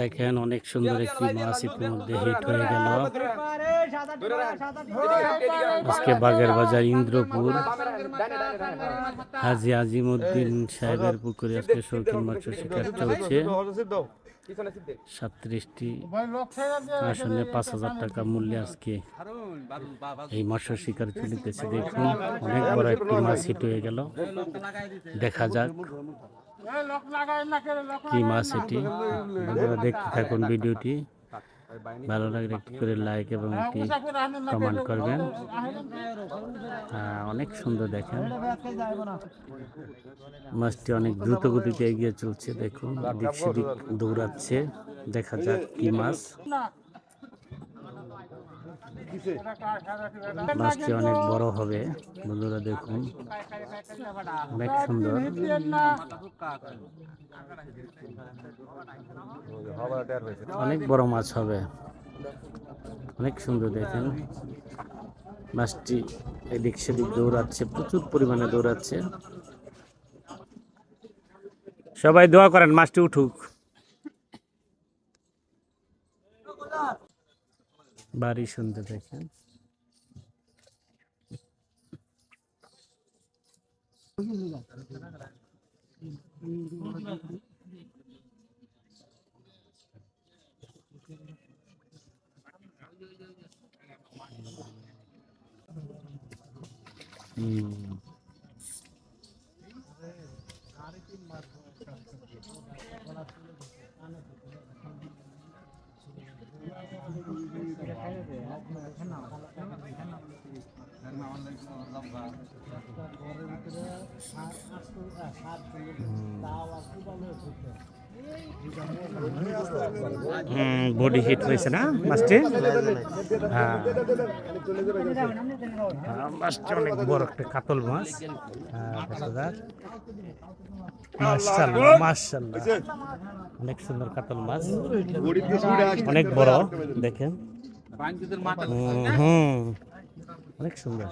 দেখেন অনেক সুন্দর একটি মাছ ইতিমধ্যে হিট হয়ে গেল। আজকে বাগের বাজার ইন্দ্রপুর। হাজি আজিমুদ্দিন সাহেবের পুকুরে আজকে শৌখিন মাছ শিকার চলছে। সাতত্রিশটি আসনে পাঁচ হাজার টাকা মূল্যে আজকে এই মৎস্য শিকার চলিতেছে। দেখুন, অনেক বড় একটি মাছ হিট হয়ে গেল। দেখা যাক। কি মাছ এটি বন্ধুরা, দেখতে থাকুন ভিডিওটি। ভালো লাগলে একটি করে লাইক এবং একটি কমেন্ট করবেন। অনেক সুন্দর দেখেন। মাছটি অনেক দ্রুত গতিতে এগিয়ে চলছে, দেখুন। দিক সেদিক দৌড়াচ্ছে। দেখা যাক কি মাছ। মাছটি অনেক বড় হবে। বন্ধুরা দেখুন। অনেক সুন্দর। অনেক বড় মাছ হবে। অনেক সুন্দর দেখেন। মাছটি এদিক সেদিক দৌড়াচ্ছে, প্রচুর পরিমাণে দৌড়াচ্ছে। সবাই দোয়া করেন মাছটি উঠুক। বাড়ি শুনতে দেখেন। হুম। বডি হিট হয়েছে না? মাছটি? হ্যাঁ। হ্যাঁ, মাছটি অনেক বড় একটা কাতল মাছ। হ্যাঁ। মাশাআল্লাহ মাশাআল্লাহ। অনেক সুন্দর কাতল মাছ। অনেক বড় দেখেন। হুম অনেক সুন্দর।